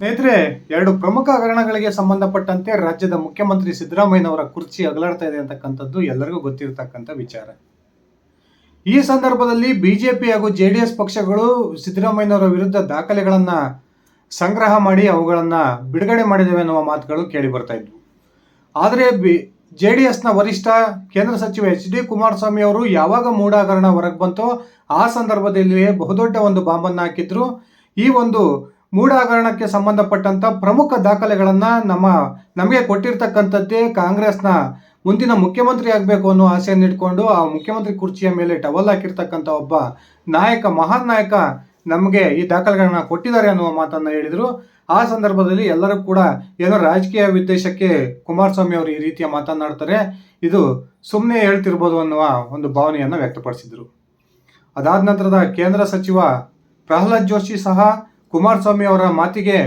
ಸ್ನೇಹಿತರೆ, ಎರಡು ಪ್ರಮುಖ ಹಗರಣಗಳಿಗೆ ಸಂಬಂಧಪಟ್ಟಂತೆ ರಾಜ್ಯದ ಮುಖ್ಯಮಂತ್ರಿ ಸಿದ್ದರಾಮಯ್ಯನವರ ಕುರ್ಚಿ ಅಗಲಾಡ್ತಾ ಇದೆ ಅಂತಕ್ಕಂಥದ್ದು ಎಲ್ಲರಿಗೂ ಗೊತ್ತಿರತಕ್ಕಂಥ ವಿಚಾರ. ಈ ಸಂದರ್ಭದಲ್ಲಿ ಬಿಜೆಪಿ ಹಾಗೂ ಜೆ ಡಿ ಎಸ್ ಪಕ್ಷಗಳು ಸಿದ್ದರಾಮಯ್ಯನವರ ವಿರುದ್ಧ ದಾಖಲೆಗಳನ್ನ ಸಂಗ್ರಹ ಮಾಡಿ ಅವುಗಳನ್ನ ಬಿಡುಗಡೆ ಮಾಡಿದ್ದೇವೆ ಅನ್ನುವ ಮಾತುಗಳು ಕೇಳಿ ಬರ್ತಾ ಇದ್ವು. ಆದರೆ ಬಿ ಜೆ ಡಿ ಎಸ್ನ ವರಿಷ್ಠ ಕೇಂದ್ರ ಸಚಿವ ಎಚ್ ಡಿ ಕುಮಾರಸ್ವಾಮಿ ಅವರು ಯಾವಾಗ ಮೂಢ ಹಗರಣ ಹೊರಗೆ ಬಂತೋ ಆ ಸಂದರ್ಭದಲ್ಲಿಯೇ ಬಹುದೊಡ್ಡ ಒಂದು ಬಾಂಬನ್ನು ಹಾಕಿದ್ರು. ಈ ಒಂದು ಮೂಢ ಹಗರಣಕ್ಕೆ ಸಂಬಂಧಪಟ್ಟಂತ ಪ್ರಮುಖ ದಾಖಲೆಗಳನ್ನು ನಮ್ಮ ನಮಗೆ ಕೊಟ್ಟಿರ್ತಕ್ಕಂಥದ್ದೇ ಕಾಂಗ್ರೆಸ್ನ ಮುಂದಿನ ಮುಖ್ಯಮಂತ್ರಿ ಆಗಬೇಕು ಅನ್ನೋ ಆಸೆಯನ್ನು ಇಟ್ಕೊಂಡು ಆ ಮುಖ್ಯಮಂತ್ರಿ ಕುರ್ಚಿಯ ಮೇಲೆ ಟವಲ್ ಹಾಕಿರ್ತಕ್ಕಂಥ ಒಬ್ಬ ನಾಯಕ, ಮಹಾನ್ ನಾಯಕ ನಮಗೆ ಈ ದಾಖಲೆಗಳನ್ನ ಕೊಟ್ಟಿದ್ದಾರೆ ಅನ್ನುವ ಮಾತನ್ನ ಹೇಳಿದರು. ಆ ಸಂದರ್ಭದಲ್ಲಿ ಎಲ್ಲರೂ ಕೂಡ ಏನೋ ರಾಜಕೀಯ ಉದ್ದೇಶಕ್ಕೆ ಕುಮಾರಸ್ವಾಮಿ ಅವರು ಈ ರೀತಿಯ ಮಾತನಾಡ್ತಾರೆ ಇದು ಸುಮ್ಮನೆ ಹೇಳ್ತಿರ್ಬೋದು ಅನ್ನುವ ಒಂದು ಭಾವನೆಯನ್ನು ವ್ಯಕ್ತಪಡಿಸಿದರು. ಅದಾದ ನಂತರದ ಕೇಂದ್ರ ಸಚಿವ ಪ್ರಹ್ಲಾದ್ ಜೋಶಿ ಸಹ ಕುಮಾರಸ್ವಾಮಿ ಅವರ ಮಾತಿಗೆ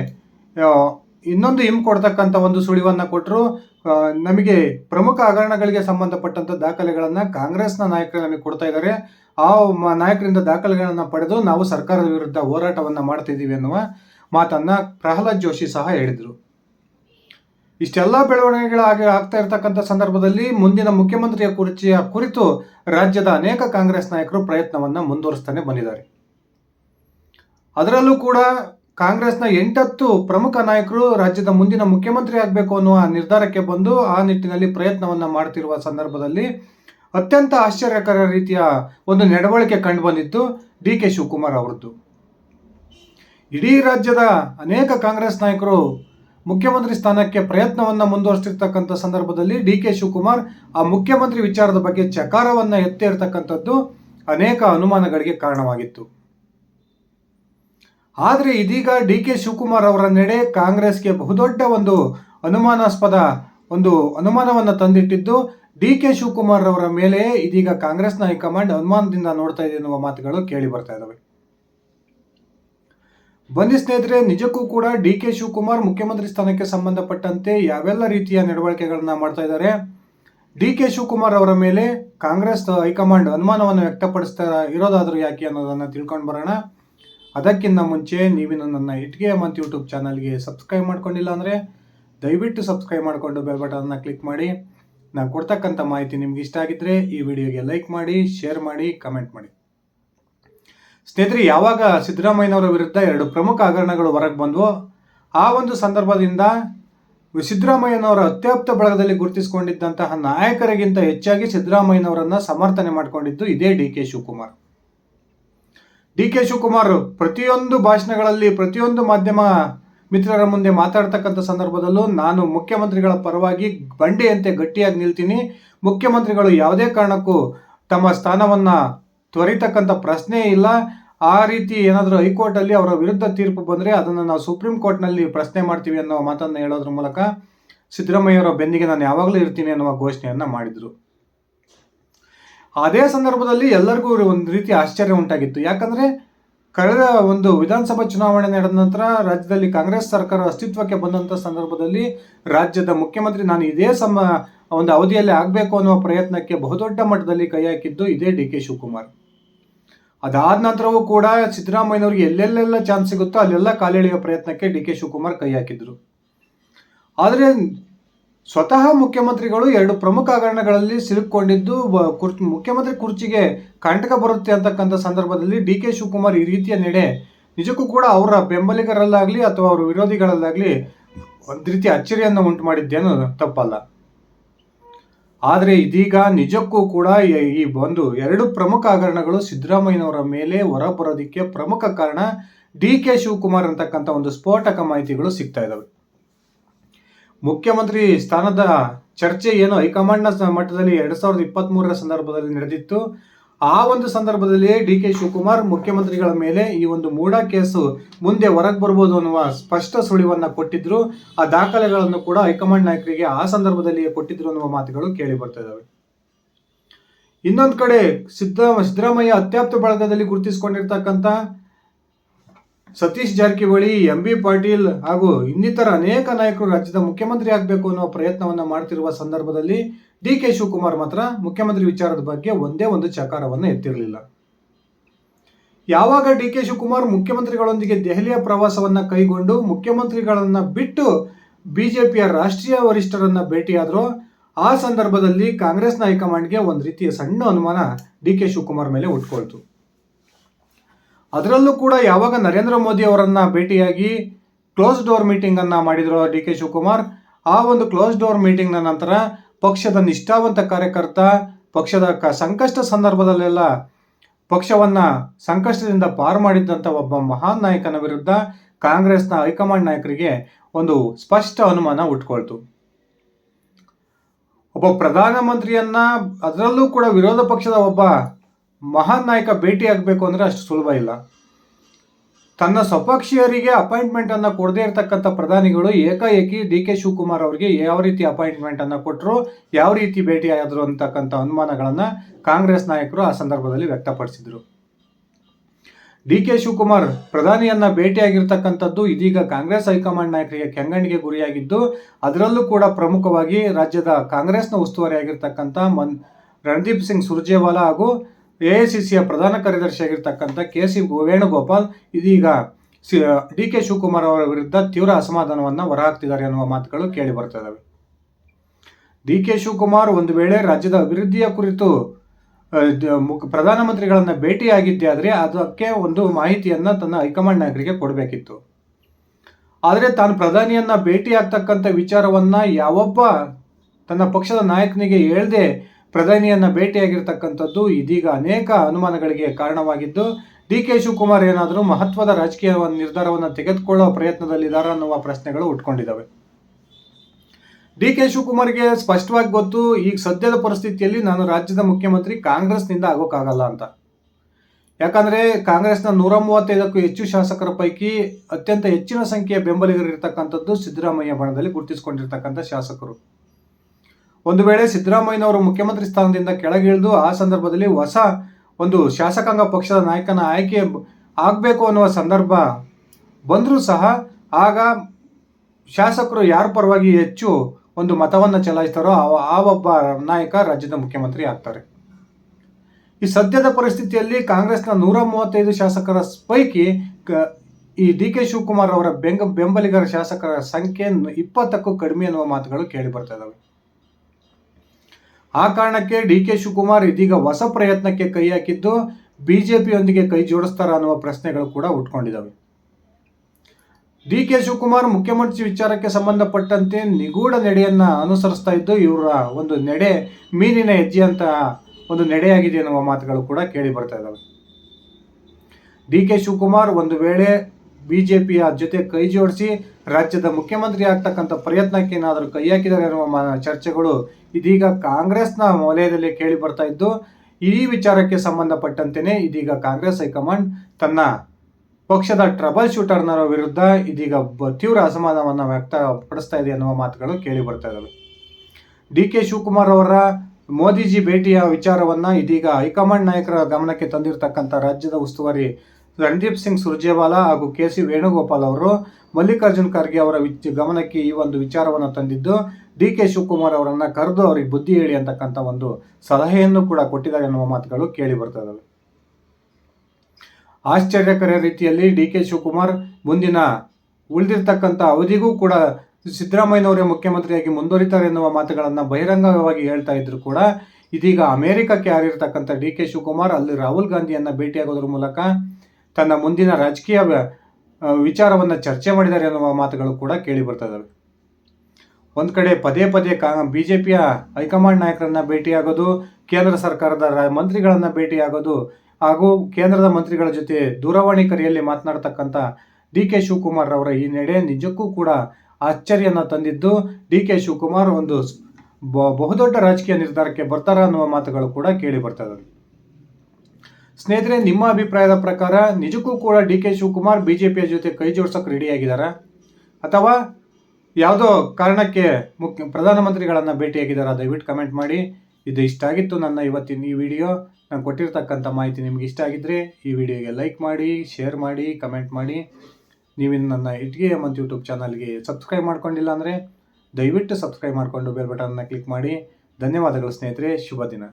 ಇನ್ನೊಂದು ಹಿಮ್ ಕೊಡ್ತಕ್ಕಂಥ ಒಂದು ಸುಳಿವನ್ನು ಕೊಟ್ಟರು ನಮಗೆ ಪ್ರಮುಖ ಹಗರಣಗಳಿಗೆ ಸಂಬಂಧಪಟ್ಟಂತ ದಾಖಲೆಗಳನ್ನು ಕಾಂಗ್ರೆಸ್ನ ನಾಯಕರು ನಮಗೆ ಕೊಡ್ತಾ ಇದ್ದಾರೆ. ಆ ನಾಯಕರಿಂದ ದಾಖಲೆಗಳನ್ನು ಪಡೆದು ನಾವು ಸರ್ಕಾರದ ವಿರುದ್ಧ ಹೋರಾಟವನ್ನು ಮಾಡ್ತಿದ್ದೀವಿ ಅನ್ನುವ ಮಾತನ್ನ ಪ್ರಹ್ಲಾದ್ ಜೋಶಿ ಸಹ ಹೇಳಿದರು. ಇಷ್ಟೆಲ್ಲ ಬೆಳವಣಿಗೆಗಳಾಗಿ ಆಗ್ತಾ ಇರತಕ್ಕಂಥ ಸಂದರ್ಭದಲ್ಲಿ ಮುಂದಿನ ಮುಖ್ಯಮಂತ್ರಿಯ ಕುರ್ಚಿಯ ಕುರಿತು ರಾಜ್ಯದ ಅನೇಕ ಕಾಂಗ್ರೆಸ್ ನಾಯಕರು ಪ್ರಯತ್ನವನ್ನು ಮುಂದುವರಿಸ್ತಾನೆ ಬಂದಿದ್ದಾರೆ. ಅದರಲ್ಲೂ ಕೂಡ ಕಾಂಗ್ರೆಸ್ನ ಎಂಟತ್ತು ಪ್ರಮುಖ ನಾಯಕರು ರಾಜ್ಯದ ಮುಂದಿನ ಮುಖ್ಯಮಂತ್ರಿ ಆಗಬೇಕು ಅನ್ನುವ ನಿರ್ಧಾರಕ್ಕೆ ಬಂದು ಆ ನಿಟ್ಟಿನಲ್ಲಿ ಪ್ರಯತ್ನವನ್ನು ಮಾಡ್ತಿರುವ ಸಂದರ್ಭದಲ್ಲಿ ಅತ್ಯಂತ ಆಶ್ಚರ್ಯಕರ ರೀತಿಯ ಒಂದು ನಡವಳಿಕೆ ಕಂಡುಬಂದಿತ್ತು ಡಿ ಕೆ ಶಿವಕುಮಾರ್ ಅವರದ್ದು. ಇಡೀ ರಾಜ್ಯದ ಅನೇಕ ಕಾಂಗ್ರೆಸ್ ನಾಯಕರು ಮುಖ್ಯಮಂತ್ರಿ ಸ್ಥಾನಕ್ಕೆ ಪ್ರಯತ್ನವನ್ನು ಮುಂದುವರಿಸಿರ್ತಕ್ಕಂಥ ಸಂದರ್ಭದಲ್ಲಿ ಡಿ ಕೆ ಶಿವಕುಮಾರ್ ಆ ಮುಖ್ಯಮಂತ್ರಿ ವಿಚಾರದ ಬಗ್ಗೆ ಚಕಾರವನ್ನು ಎತ್ತಿ ಇರತಕ್ಕಂಥದ್ದು ಅನೇಕ ಅನುಮಾನಗಳಿಗೆ ಕಾರಣವಾಗಿತ್ತು. ಆದರೆ ಇದೀಗ ಡಿ ಕೆ ಶಿವಕುಮಾರ್ ಅವರ ನಡೆ ಕಾಂಗ್ರೆಸ್ಗೆ ಬಹುದೊಡ್ಡ ಒಂದು ಅನುಮಾನಾಸ್ಪದ ಒಂದು ಅನುಮಾನವನ್ನು ತಂದಿಟ್ಟಿದ್ದು ಡಿ ಕೆ ಶಿವಕುಮಾರ್ ಅವರ ಮೇಲೆ ಇದೀಗ ಕಾಂಗ್ರೆಸ್ನ ಹೈಕಮಾಂಡ್ ಅನುಮಾನದಿಂದ ನೋಡ್ತಾ ಇದೆ ಎನ್ನುವ ಮಾತುಗಳು ಕೇಳಿ ಬರ್ತಾ ಇದ್ದಾವೆ ಬನ್ನಿ ಸ್ನೇಹಿತರೆ, ನಿಜಕ್ಕೂ ಕೂಡ ಡಿ ಕೆ ಶಿವಕುಮಾರ್ ಮುಖ್ಯಮಂತ್ರಿ ಸ್ಥಾನಕ್ಕೆ ಸಂಬಂಧಪಟ್ಟಂತೆ ಯಾವೆಲ್ಲ ರೀತಿಯ ನಡವಳಿಕೆಗಳನ್ನ ಮಾಡ್ತಾ ಇದ್ದಾರೆ? ಡಿ ಕೆ ಶಿವಕುಮಾರ್ ಅವರ ಮೇಲೆ ಕಾಂಗ್ರೆಸ್ ಹೈಕಮಾಂಡ್ ಅನುಮಾನವನ್ನು ವ್ಯಕ್ತಪಡಿಸ್ತಾ ಇರೋದಾದ್ರೂ ಯಾಕೆ ಅನ್ನೋದನ್ನ ತಿಳ್ಕೊಂಡು ಬರೋಣ. ಅದಕ್ಕಿಂತ ಮುಂಚೆ ನೀವಿನ ನನ್ನ ಇಟ್ಗೆ ಮಂತ್ ಯೂಟ್ಯೂಬ್ ಚಾನಲ್ಗೆ ಸಬ್ಸ್ಕ್ರೈಬ್ ಮಾಡ್ಕೊಂಡಿಲ್ಲ ಅಂದರೆ ದಯವಿಟ್ಟು ಸಬ್ಸ್ಕ್ರೈಬ್ ಮಾಡಿಕೊಂಡು ಬೆಲ್ ಬಟನ್ನ ಕ್ಲಿಕ್ ಮಾಡಿ. ನಾನು ಕೊಡ್ತಕ್ಕಂಥ ಮಾಹಿತಿ ನಿಮ್ಗೆ ಇಷ್ಟ ಆಗಿದ್ದರೆ ಈ ವಿಡಿಯೋಗೆ ಲೈಕ್ ಮಾಡಿ, ಶೇರ್ ಮಾಡಿ, ಕಮೆಂಟ್ ಮಾಡಿ. ಸ್ನೇಹಿತರೆ, ಯಾವಾಗ ಸಿದ್ದರಾಮಯ್ಯನವರ ವಿರುದ್ಧ ಎರಡು ಪ್ರಮುಖ ಹಗರಣಗಳು ಹೊರಗೆ ಬಂದವು, ಆ ಒಂದು ಸಂದರ್ಭದಿಂದ ಸಿದ್ದರಾಮಯ್ಯನವರ ಅತ್ಯಪ್ತ ಬಳಗದಲ್ಲಿ ಗುರುತಿಸಿಕೊಂಡಿದ್ದಂತಹ ನಾಯಕರಿಗಿಂತ ಹೆಚ್ಚಾಗಿ ಸಿದ್ದರಾಮಯ್ಯನವರನ್ನ ಸಮರ್ಥನೆ ಮಾಡಿಕೊಂಡಿದ್ದು ಇದೇ D K Shivakumar. D K Shivakumar ಪ್ರತಿಯೊಂದು ಭಾಷಣಗಳಲ್ಲಿ ಪ್ರತಿಯೊಂದು ಮಾಧ್ಯಮ ಮಿತ್ರರ ಮುಂದೆ ಮಾತಾಡ್ತಕ್ಕಂಥ ಸಂದರ್ಭದಲ್ಲೂ ನಾನು ಮುಖ್ಯಮಂತ್ರಿಗಳ ಪರವಾಗಿ ಬಂಡೆಯಂತೆ ಗಟ್ಟಿಯಾಗಿ ನಿಲ್ತೀನಿ. ಮುಖ್ಯಮಂತ್ರಿಗಳು ಯಾವುದೇ ಕಾರಣಕ್ಕೂ ತಮ್ಮ ಸ್ಥಾನವನ್ನು ತ್ವರಿತಕ್ಕಂಥ ಪ್ರಶ್ನೆ ಇಲ್ಲ. ಆ ರೀತಿ ಏನಾದರೂ ಹೈಕೋರ್ಟಲ್ಲಿ ಅವರ ವಿರುದ್ಧ ತೀರ್ಪು ಬಂದರೆ ಅದನ್ನು ನಾವು ಸುಪ್ರೀಂ ಕೋರ್ಟ್ನಲ್ಲಿ ಪ್ರಶ್ನೆ ಮಾಡ್ತೀವಿ ಅನ್ನೋ ಮಾತನ್ನು ಹೇಳೋದ್ರ ಮೂಲಕ ಸಿದ್ದರಾಮಯ್ಯವರ ಬೆನ್ನಿಗೆ ನಾನು ಯಾವಾಗಲೂ ಇರ್ತೀನಿ ಅನ್ನುವ ಘೋಷಣೆಯನ್ನು ಮಾಡಿದರು. ಅದೇ ಸಂದರ್ಭದಲ್ಲಿ ಎಲ್ಲರಿಗೂ ಒಂದು ರೀತಿ ಆಶ್ಚರ್ಯ ಉಂಟಾಗಿತ್ತು. ಯಾಕಂದ್ರೆ ಕಳೆದ ಒಂದು ವಿಧಾನಸಭಾ ಚುನಾವಣೆ ನಡೆದ ನಂತರ ರಾಜ್ಯದಲ್ಲಿ ಕಾಂಗ್ರೆಸ್ ಸರ್ಕಾರ ಅಸ್ತಿತ್ವಕ್ಕೆ ಬಂದಂತ ಸಂದರ್ಭದಲ್ಲಿ ರಾಜ್ಯದ ಮುಖ್ಯಮಂತ್ರಿ ನಾನು ಇದೇ ಸಮ, ಒಂದು ಅವಧಿಯಲ್ಲಿ ಆಗಬೇಕು ಅನ್ನುವ ಪ್ರಯತ್ನಕ್ಕೆ ಬಹುದೊಡ್ಡ ಮಟ್ಟದಲ್ಲಿ ಕೈ ಹಾಕಿದ್ದು ಇದೇ ಡಿ ಕೆ ಶಿವಕುಮಾರ್. ಅದಾದ ನಂತರವೂ ಕೂಡ ಸಿದ್ದರಾಮಯ್ಯನವ್ರಿಗೆ ಎಲ್ಲೆಲ್ಲೆಲ್ಲ ಚಾನ್ಸ್ ಸಿಗುತ್ತೋ ಅಲ್ಲೆಲ್ಲ ಕಾಲೆಳೆಯುವ ಪ್ರಯತ್ನಕ್ಕೆ ಡಿ ಕೆ ಶಿವಕುಮಾರ್ ಕೈ ಹಾಕಿದ್ರು. ಆದರೆ ಸ್ವತಃ ಮುಖ್ಯಮಂತ್ರಿಗಳು ಎರಡು ಪ್ರಮುಖ ಹಗರಣಗಳಲ್ಲಿ ಸಿಲುಕೊಂಡಿದ್ದು ಮುಖ್ಯಮಂತ್ರಿ ಕುರ್ಚಿಗೆ ಕಂಟಕ ಬರುತ್ತೆ ಅಂತಕ್ಕಂಥ ಸಂದರ್ಭದಲ್ಲಿ ಡಿ ಕೆ ಶಿವಕುಮಾರ್ ಈ ರೀತಿಯ ನಡೆ. ನಿಜಕ್ಕೂ ಕೂಡ ಅವರ ಬೆಂಬಲಿಗರಲ್ಲಾಗಲಿ ಅಥವಾ ಅವರ ವಿರೋಧಿಗಳಲ್ಲಾಗಲಿ ಒಂದು ರೀತಿ ಅಚ್ಚರಿಯನ್ನು ಉಂಟು ಮಾಡಿದ್ದೇನು ತಪ್ಪಲ್ಲ. ಆದರೆ ಇದೀಗ ನಿಜಕ್ಕೂ ಕೂಡ ಈ- ಒಂದು ಎರಡು ಪ್ರಮುಖ ಹಗರಣಗಳು ಸಿದ್ದರಾಮಯ್ಯನವರ ಮೇಲೆ ಹೊರಬರೋದಕ್ಕೆ ಪ್ರಮುಖ ಕಾರಣ ಡಿ ಕೆ ಶಿವಕುಮಾರ್ ಅಂತಕ್ಕಂಥ ಒಂದು ಸ್ಫೋಟಕ ಮಾಹಿತಿಗಳು ಸಿಗ್ತಾ ಇದಾವೆ. ಮುಖ್ಯಮಂತ್ರಿ ಸ್ಥಾನದ ಚರ್ಚೆ ಏನು ಹೈಕಮಾಂಡ್ನ ಮಟ್ಟದಲ್ಲಿ ಎರಡ್ ಸಾವಿರದ ಇಪ್ಪತ್ತ್ ಮೂರರ ಸಂದರ್ಭದಲ್ಲಿ ನಡೆದಿತ್ತು. ಆ ಒಂದು ಸಂದರ್ಭದಲ್ಲಿ ಡಿ ಕೆ ಶಿವಕುಮಾರ್ ಮುಖ್ಯಮಂತ್ರಿಗಳ ಮೇಲೆ ಈ ಒಂದು ಮೂಡ ಕೇಸು ಮುಂದೆ ಹೊರಗೆ ಬರ್ಬೋದು ಅನ್ನುವ ಸ್ಪಷ್ಟ ಸುಳಿವನ್ನ ಕೊಟ್ಟಿದ್ರು. ಆ ದಾಖಲೆಗಳನ್ನು ಕೂಡ ಹೈಕಮಾಂಡ್ ನಾಯಕರಿಗೆ ಆ ಸಂದರ್ಭದಲ್ಲಿಯೇ ಕೊಟ್ಟಿದ್ರು ಅನ್ನುವ ಮಾತುಗಳು ಕೇಳಿ ಬರ್ತಾ ಇನ್ನೊಂದು ಕಡೆ ಸಿದ್ದ ಸಿದ್ದರಾಮಯ್ಯ ಅತ್ಯಾಪ್ತ ಬಳಗದಲ್ಲಿ ಗುರುತಿಸಿಕೊಂಡಿರ್ತಕ್ಕಂಥ ಸತೀಶ್ ಜಾರಕಿಹೊಳಿ ಎಂ ಬಿ ಪಾಟೀಲ್ ಹಾಗೂ ಇನ್ನಿತರ ಅನೇಕ ನಾಯಕರು ರಾಜ್ಯದ ಮುಖ್ಯಮಂತ್ರಿ ಆಗಬೇಕು ಅನ್ನೋ ಪ್ರಯತ್ನವನ್ನು ಮಾಡ್ತಿರುವ ಸಂದರ್ಭದಲ್ಲಿ ಡಿ ಕೆ ಶಿವಕುಮಾರ್ ಮಾತ್ರ ಮುಖ್ಯಮಂತ್ರಿ ವಿಚಾರದ ಬಗ್ಗೆ ಒಂದೇ ಒಂದು ಚಕಾರವನ್ನು ಎತ್ತಿರಲಿಲ್ಲ. ಯಾವಾಗ ಡಿ ಕೆ ಶಿವಕುಮಾರ್ ಮುಖ್ಯಮಂತ್ರಿಗಳೊಂದಿಗೆ ದೆಹಲಿಯ ಪ್ರವಾಸವನ್ನ ಕೈಗೊಂಡು ಮುಖ್ಯಮಂತ್ರಿಗಳನ್ನ ಬಿಟ್ಟು ಬಿಜೆಪಿಯ ರಾಷ್ಟ್ರೀಯ ವರಿಷ್ಠರನ್ನ ಭೇಟಿಯಾದರೋ, ಆ ಸಂದರ್ಭದಲ್ಲಿ ಕಾಂಗ್ರೆಸ್ನ ಹೈಕಮಾಂಡ್ಗೆ ಒಂದು ರೀತಿಯ ಸಣ್ಣ ಅನುಮಾನ ಡಿ ಕೆ ಶಿವಕುಮಾರ್ ಮೇಲೆ ಉಟ್ಕೊಳ್ತು. ಅದರಲ್ಲೂ ಕೂಡ ಯಾವಾಗ ನರೇಂದ್ರ ಮೋದಿ ಅವರನ್ನು ಭೇಟಿಯಾಗಿ ಕ್ಲೋಸ್ ಡೋರ್ ಮೀಟಿಂಗ್ ಅನ್ನ ಮಾಡಿದ್ರು ಡಿ ಕೆ ಶಿವಕುಮಾರ್, ಆ ಒಂದು ಕ್ಲೋಸ್ ಡೋರ್ ಮೀಟಿಂಗ್ನ ನಂತರ ಪಕ್ಷದ ನಿಷ್ಠಾವಂತ ಕಾರ್ಯಕರ್ತ, ಪಕ್ಷದ ಕ ಸಂಕಷ್ಟ ಸಂದರ್ಭದಲ್ಲೆಲ್ಲ ಪಕ್ಷವನ್ನ ಸಂಕಷ್ಟದಿಂದ ಪಾರು ಮಾಡಿದ್ದಂಥ ಒಬ್ಬ ಮಹಾನ್ ನಾಯಕನ ವಿರುದ್ಧ ಕಾಂಗ್ರೆಸ್ನ ಹೈಕಮಾಂಡ್ ನಾಯಕರಿಗೆ ಒಂದು ಸ್ಪಷ್ಟ ಅನುಮಾನ ಉಟ್ಕೊಳ್ತು. ಒಬ್ಬ ಪ್ರಧಾನಮಂತ್ರಿಯನ್ನ ಅದರಲ್ಲೂ ಕೂಡ ವಿರೋಧ ಪಕ್ಷದ ಒಬ್ಬ ಮಹಾನ್ ನಾಯಕ ಭೇಟಿ ಆಗಬೇಕು ಅಂದ್ರೆ ಅಷ್ಟು ಸುಲಭ ಇಲ್ಲ. ತನ್ನ ಸ್ವಪಕ್ಷೀಯರಿಗೆ ಅಪಾಯಿಂಟ್ಮೆಂಟ್ ಅನ್ನ ಕೊಡದೇ ಇರತಕ್ಕಂಥ ಪ್ರಧಾನಿಗಳು ಏಕಾಏಕಿ ಡಿ ಕೆ ಶಿವಕುಮಾರ್ ಅವರಿಗೆ ಯಾವ ರೀತಿ ಅಪಾಯಿಂಟ್ಮೆಂಟ್ ಅನ್ನ ಕೊಟ್ಟರು ಯಾವ ರೀತಿ ಭೇಟಿ ಆದ್ರು ಅಂತಕ್ಕಂಥ ಅನುಮಾನಗಳನ್ನು ಕಾಂಗ್ರೆಸ್ ನಾಯಕರು ಆ ಸಂದರ್ಭದಲ್ಲಿ ವ್ಯಕ್ತಪಡಿಸಿದರು. ಡಿ ಕೆ ಶಿವಕುಮಾರ್ ಪ್ರಧಾನಿಯನ್ನ ಭೇಟಿಯಾಗಿರ್ತಕ್ಕಂಥದ್ದು ಇದೀಗ ಕಾಂಗ್ರೆಸ್ ಹೈಕಮಾಂಡ್ ನಾಯಕರಿಗೆ ಕೆಂಗಣ್ಣಿಗೆ ಗುರಿಯಾಗಿದ್ದು, ಅದರಲ್ಲೂ ಕೂಡ ಪ್ರಮುಖವಾಗಿ ರಾಜ್ಯದ ಕಾಂಗ್ರೆಸ್ನ ಉಸ್ತುವಾರಿಯಾಗಿರ್ತಕ್ಕಂಥ ಮನ್ ರಣದೀಪ್ ಸಿಂಗ್ ಸುರ್ಜೇವಾಲಾ ಹಾಗೂ ಎ ಐ ಸಿ ಸಿಯ ಪ್ರಧಾನ ಕಾರ್ಯದರ್ಶಿಯಾಗಿರ್ತಕ್ಕಂಥ ಕೆ ಸಿ ವೇಣುಗೋಪಾಲ್ ಇದೀಗ ಡಿ ಕೆ ಶಿವಕುಮಾರ್ ಅವರ ವಿರುದ್ಧ ತೀವ್ರ ಅಸಮಾಧಾನವನ್ನು ಹೊರಹಾಕ್ತಿದ್ದಾರೆ ಎನ್ನುವ ಮಾತುಗಳು ಕೇಳಿ ಬರ್ತಿದ್ದಾವೆ ಡಿ ಕೆ ಶಿವಕುಮಾರ್ ಒಂದು ವೇಳೆ ರಾಜ್ಯದ ಅಭಿವೃದ್ಧಿಯ ಕುರಿತು ಪ್ರಧಾನಮಂತ್ರಿಗಳನ್ನು ಭೇಟಿಯಾಗಿದ್ದೆ ಆದರೆ ಅದಕ್ಕೆ ಒಂದು ಮಾಹಿತಿಯನ್ನು ತನ್ನ ಹೈಕಮಾಂಡ್ ನಾಯಕರಿಗೆ ಕೊಡಬೇಕಿತ್ತು. ಆದರೆ ತಾನು ಪ್ರಧಾನಿಯನ್ನ ಭೇಟಿ ವಿಚಾರವನ್ನು ವಿಚಾರವನ್ನ ಯಾವೊಬ್ಬ ತನ್ನ ಪಕ್ಷದ ನಾಯಕನಿಗೆ ಹೇಳ್ದೆ ಪ್ರಧಾನಿಯನ್ನ ಭೇಟಿಯಾಗಿರ್ತಕ್ಕಂಥದ್ದು ಇದೀಗ ಅನೇಕ ಅನುಮಾನಗಳಿಗೆ ಕಾರಣವಾಗಿದ್ದು, ಡಿ ಕೆ ಶಿವಕುಮಾರ್ ಏನಾದರೂ ಮಹತ್ವದ ರಾಜಕೀಯ ನಿರ್ಧಾರವನ್ನು ತೆಗೆದುಕೊಳ್ಳುವ ಪ್ರಯತ್ನದಲ್ಲಿದ್ದಾರೆ ಅನ್ನುವ ಪ್ರಶ್ನೆಗಳು ಉಟ್ಕೊಂಡಿದ್ದಾವೆ ಡಿ ಕೆ ಶಿವಕುಮಾರ್ಗೆ ಸ್ಪಷ್ಟವಾಗಿ ಗೊತ್ತು, ಈಗ ಸದ್ಯದ ಪರಿಸ್ಥಿತಿಯಲ್ಲಿ ನಾನು ರಾಜ್ಯದ ಮುಖ್ಯಮಂತ್ರಿ ಕಾಂಗ್ರೆಸ್ನಿಂದ ಆಗೋಕ್ಕಾಗಲ್ಲ ಅಂತ. ಯಾಕಂದರೆ ಕಾಂಗ್ರೆಸ್ನ ನೂರ ಮೂವತ್ತೈದಕ್ಕೂ ಹೆಚ್ಚು ಶಾಸಕರ ಪೈಕಿ ಅತ್ಯಂತ ಹೆಚ್ಚಿನ ಸಂಖ್ಯೆಯ ಬೆಂಬಲಿಗರಿರ್ತಕ್ಕಂಥದ್ದು ಸಿದ್ದರಾಮಯ್ಯ ಬಣದಲ್ಲಿ ಗುರುತಿಸಿಕೊಂಡಿರ್ತಕ್ಕಂಥ ಶಾಸಕರು. ಒಂದು ವೇಳೆ ಸಿದ್ದರಾಮಯ್ಯನವರು ಮುಖ್ಯಮಂತ್ರಿ ಸ್ಥಾನದಿಂದ ಕೆಳಗಿಳಿದು ಆ ಸಂದರ್ಭದಲ್ಲಿ ಹೊಸ ಒಂದು ಶಾಸಕಾಂಗ ಪಕ್ಷದ ನಾಯಕನ ಆಯ್ಕೆ ಆಗಬೇಕು ಅನ್ನುವ ಸಂದರ್ಭ ಬಂದರೂ ಸಹ ಆಗ ಶಾಸಕರು ಯಾರ ಪರವಾಗಿ ಹೆಚ್ಚು ಒಂದು ಮತವನ್ನು ಚಲಾಯಿಸ್ತಾರೋ ಆ ಒಬ್ಬ ನಾಯಕ ರಾಜ್ಯದ ಮುಖ್ಯಮಂತ್ರಿ ಆಗ್ತಾರೆ. ಈ ಸದ್ಯದ ಪರಿಸ್ಥಿತಿಯಲ್ಲಿ ಕಾಂಗ್ರೆಸ್ನ ನೂರ ಮೂವತ್ತೈದು ಶಾಸಕರ ಪೈಕಿ ಈ ಡಿ ಕೆ ಶಿವಕುಮಾರ್ ಅವರ ಬೆಂಗ ಬೆಂಬಲಿಗರ ಶಾಸಕರ ಸಂಖ್ಯೆ ಇಪ್ಪತ್ತಕ್ಕೂ ಕಡಿಮೆ ಅನ್ನುವ ಮಾತುಗಳು ಕೇಳಿ ಬರ್ತಾ ಇದ್ದಾವೆ ಆ ಕಾರಣಕ್ಕೆ ಡಿ ಕೆ ಶಿವಕುಮಾರ್ ಇದೀಗ ಹೊಸ ಪ್ರಯತ್ನಕ್ಕೆ ಕೈ ಹಾಕಿದ್ದು ಬಿಜೆಪಿಯೊಂದಿಗೆ ಕೈ ಜೋಡಿಸ್ತಾರ ಅನ್ನುವ ಪ್ರಶ್ನೆಗಳು ಕೂಡ ಉಟ್ಕೊಂಡಿದ್ದಾವೆ ಡಿ ಕೆ ಶಿವಕುಮಾರ್ ಮುಖ್ಯಮಂತ್ರಿ ವಿಚಾರಕ್ಕೆ ಸಂಬಂಧಪಟ್ಟಂತೆ ನಿಗೂಢ ನಡೆಯನ್ನ ಅನುಸರಿಸ್ತಾ ಇದ್ದು ಇವರ ಒಂದು ನಡೆ ಮೀನಿನ ಹೆಜ್ಜೆ ಅಂತ ಒಂದು ನಡೆಯಾಗಿದೆ ಎನ್ನುವ ಮಾತುಗಳು ಕೂಡ ಕೇಳಿ ಬರ್ತಾ ಇದ್ದಾವೆ ಡಿ ಕೆ ಶಿವಕುಮಾರ್ ಒಂದು ವೇಳೆ ಬಿಜೆಪಿಯ ಜೊತೆ ಕೈ ಜೋಡಿಸಿ ರಾಜ್ಯದ ಮುಖ್ಯಮಂತ್ರಿ ಆಗ್ತಕ್ಕಂಥ ಪ್ರಯತ್ನಕ್ಕೆ ಏನಾದರೂ ಕೈ ಹಾಕಿದ್ದಾರೆ ಎನ್ನುವ ಚರ್ಚೆಗಳು ಇದೀಗ ಕಾಂಗ್ರೆಸ್ನ ವಲಯದಲ್ಲಿ ಕೇಳಿ ಬರ್ತಾ ಇದ್ದು, ಈ ವಿಚಾರಕ್ಕೆ ಸಂಬಂಧಪಟ್ಟಂತೆಯೇ ಇದೀಗ ಕಾಂಗ್ರೆಸ್ ಹೈಕಮಾಂಡ್ ತನ್ನ ಪಕ್ಷದ ಟ್ರಬಲ್ ಶೂಟರ್ನರ ವಿರುದ್ಧ ಇದೀಗ ತೀವ್ರ ಅಸಮಾಧಾನವನ್ನು ವ್ಯಕ್ತಪಡಿಸ್ತಾ ಇದೆ ಅನ್ನುವ ಮಾತುಗಳು ಕೇಳಿ ಬರ್ತಾ ಇದ್ದಾವೆ ಡಿ ಕೆ ಶಿವಕುಮಾರ್ ಅವರ ಮೋದಿಜಿ ಭೇಟಿಯ ವಿಚಾರವನ್ನ ಇದೀಗ ಹೈಕಮಾಂಡ್ ನಾಯಕರ ಗಮನಕ್ಕೆ ತಂದಿರತಕ್ಕಂಥ ರಾಜ್ಯದ ಉಸ್ತುವಾರಿ ರಣದೀಪ್ ಸಿಂಗ್ ಸುರ್ಜೇವಾಲಾ ಹಾಗೂ ಕೆ ಸಿ ವೇಣುಗೋಪಾಲ್ ಅವರು ಮಲ್ಲಿಕಾರ್ಜುನ್ ಖರ್ಗೆ ಅವರ ಗಮನಕ್ಕೆ ಈ ಒಂದು ವಿಚಾರವನ್ನು ತಂದಿದ್ದು, ಡಿ ಕೆ ಶಿವಕುಮಾರ್ ಅವರನ್ನ ಕರೆದು ಅವರಿಗೆ ಬುದ್ಧಿ ಹೇಳಿ ಅಂತಕ್ಕಂಥ ಒಂದು ಸಲಹೆಯನ್ನು ಕೂಡ ಕೊಟ್ಟಿದ್ದಾರೆ ಎನ್ನುವ ಮಾತುಗಳು ಕೇಳಿ ಬರ್ತಾ ಆಶ್ಚರ್ಯಕರ ರೀತಿಯಲ್ಲಿ ಡಿ ಕೆ ಶಿವಕುಮಾರ್ ಮುಂದಿನ ಉಳಿದಿರ್ತಕ್ಕಂಥ ಅವಧಿಗೂ ಕೂಡ ಸಿದ್ದರಾಮಯ್ಯನವರೇ ಮುಖ್ಯಮಂತ್ರಿಯಾಗಿ ಮುಂದುವರಿತಾರೆ ಎನ್ನುವ ಮಾತುಗಳನ್ನು ಬಹಿರಂಗವಾಗಿ ಹೇಳ್ತಾ ಇದ್ರು ಕೂಡ, ಇದೀಗ ಅಮೆರಿಕಕ್ಕೆ ಹಾರಿರ್ತಕ್ಕಂಥ ಡಿ ಕೆ ಶಿವಕುಮಾರ್, ಅಲ್ಲಿ ರಾಹುಲ್ ಗಾಂಧಿಯನ್ನ ಭೇಟಿಯಾಗೋದ್ರ ಮೂಲಕ ತನ್ನ ಮುಂದಿನ ರಾಜಕೀಯ ವಿಚಾರವನ್ನು ಚರ್ಚೆ ಮಾಡಿದ್ದಾರೆ ಅನ್ನುವ ಮಾತುಗಳು ಕೂಡ ಕೇಳಿ ಬರ್ತಾ ಇದ್ದಾವೆ ಒಂದು ಕಡೆ ಪದೇ ಪದೇ ಕಾ ಬಿ ಜೆ ಪಿಯ ಹೈಕಮಾಂಡ್ ನಾಯಕರನ್ನ ಭೇಟಿಯಾಗೋದು, ಕೇಂದ್ರ ಸರ್ಕಾರದ ಮಂತ್ರಿಗಳನ್ನು ಭೇಟಿಯಾಗೋದು, ಹಾಗೂ ಕೇಂದ್ರದ ಮಂತ್ರಿಗಳ ಜೊತೆ ದೂರವಾಣಿ ಕರೆಯಲ್ಲಿ ಮಾತನಾಡ್ತಕ್ಕಂಥ ಡಿ ಕೆ ಶಿವಕುಮಾರ್ ಅವರ ಈ ನಡೆ ನಿಜಕ್ಕೂ ಕೂಡ ಆಶ್ಚರ್ಯನ ತಂದಿದ್ದು, ಡಿ ಕೆ ಶಿವಕುಮಾರ್ ಒಂದು ಬಹುದೊಡ್ಡ ರಾಜಕೀಯ ನಿರ್ಧಾರಕ್ಕೆ ಬರ್ತಾರ ಅನ್ನುವ ಮಾತುಗಳು ಕೂಡ ಕೇಳಿ ಬರ್ತದೆ ಸ್ನೇಹಿತರೆ, ನಿಮ್ಮ ಅಭಿಪ್ರಾಯದ ಪ್ರಕಾರ ನಿಜಕ್ಕೂ ಕೂಡ D K Shivakumar B J ಪಿಯ ಜೊತೆ ಕೈ ಜೋಡ್ಸೋಕೆ ರೆಡಿಯಾಗಿದ್ದಾರೆ ಅಥವಾ ಯಾವುದೋ ಕಾರಣಕ್ಕೆ ಮುಖ್ಯ ಪ್ರಧಾನಮಂತ್ರಿಗಳನ್ನು ಭೇಟಿಯಾಗಿದ್ದಾರೆ ದಯವಿಟ್ಟು ಕಮೆಂಟ್ ಮಾಡಿ. ಇದು ಇಷ್ಟ ಆಗಿತ್ತು ನನ್ನ ಇವತ್ತಿನ ಈ ವಿಡಿಯೋ. ನಾನು ಕೊಟ್ಟಿರ್ತಕ್ಕಂಥ ಮಾಹಿತಿ ನಿಮ್ಗೆ ಇಷ್ಟ ಆಗಿದ್ದರೆ ಈ ವಿಡಿಯೋಗೆ ಲೈಕ್ ಮಾಡಿ ಶೇರ್ ಮಾಡಿ ಕಮೆಂಟ್ ಮಾಡಿ. ನೀವಿನ್ನು ನನ್ನ ಇಟ್ಗೆ ಮತ್ತು ಯೂಟ್ಯೂಬ್ ಚಾನಲ್ಗೆ ಸಬ್ಸ್ಕ್ರೈಬ್ ಮಾಡ್ಕೊಂಡಿಲ್ಲ ಅಂದರೆ ದಯವಿಟ್ಟು ಸಬ್ಸ್ಕ್ರೈಬ್ ಮಾಡಿಕೊಂಡು ಬೆಲ್ ಬಟನ್ನ ಕ್ಲಿಕ್ ಮಾಡಿ. ಧನ್ಯವಾದಗಳು ಸ್ನೇಹಿತರೆ, ಶುಭ ದಿನ.